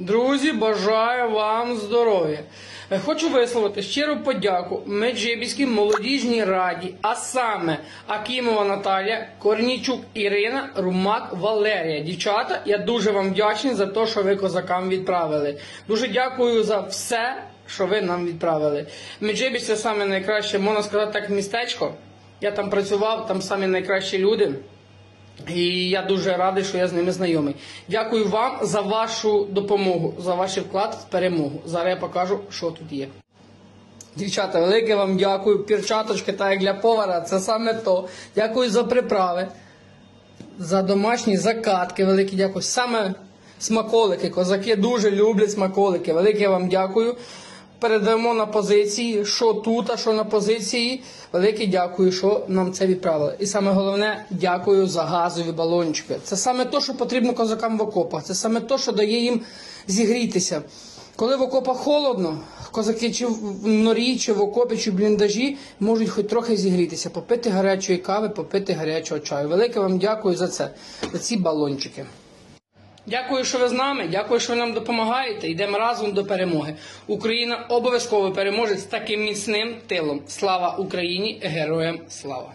Друзі, бажаю вам здоров'я. Хочу висловити щиру подяку Меджибіській молодіжній раді, а саме Акімова Наталія, Корнічук Ірина, Румак Валерія. Дівчата, я дуже вам вдячний за те, що ви козакам відправили. Дуже дякую за все, що ви нам відправили. Меджибісь це саме найкраще, можна сказати так, містечко. Я там працював, там самі найкращі люди. І я дуже радий, що я з ними знайомий. Дякую вам за вашу допомогу, за ваш вклад в перемогу. Зараз я покажу, що тут є. Дівчата, велике вам дякую. Перчаточки, так як для повара, це саме то. Дякую за приправи, за домашні закатки. Велике дякую. Саме смаколики. Козаки дуже люблять смаколики. Велике вам дякую. Передаємо на позиції, що тут, а що на позиції. Велике дякую, що нам це відправили. І саме головне, дякую за газові балончики. Це саме те, що потрібно козакам в окопах. Це саме те, що дає їм зігрітися. Коли в окопах холодно, козаки чи в норі, чи в окопі, чи в бліндажі можуть хоч трохи зігрітися, попити гарячої кави, попити гарячого чаю. Велике вам дякую за це, за ці балончики. Дякую, що ви з нами. Дякую, що ви нам допомагаєте. Йдемо разом до перемоги. Україна обов'язково переможе з таким міцним тилом. Слава Україні! Героям слава!